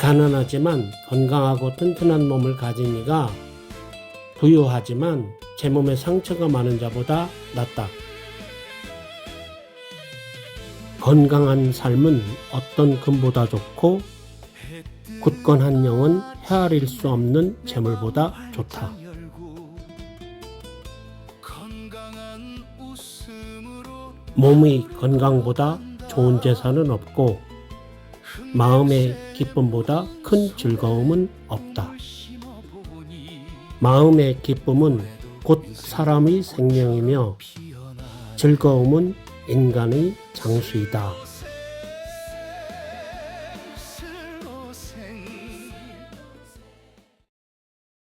가난하지만 건강하고 튼튼한 몸을 가진 이가 부유하지만 제 몸에 상처가 많은 자보다 낫다. 건강한 삶은 어떤 금보다 좋고 굳건한 영은 헤아릴 수 없는 재물보다 좋다. 몸의 건강보다 좋은 재산은 없고 마음의 기쁨보다 큰 즐거움은 없다. 마음의 기쁨은 곧 사람의 생명이며 즐거움은 인간의 장수이다.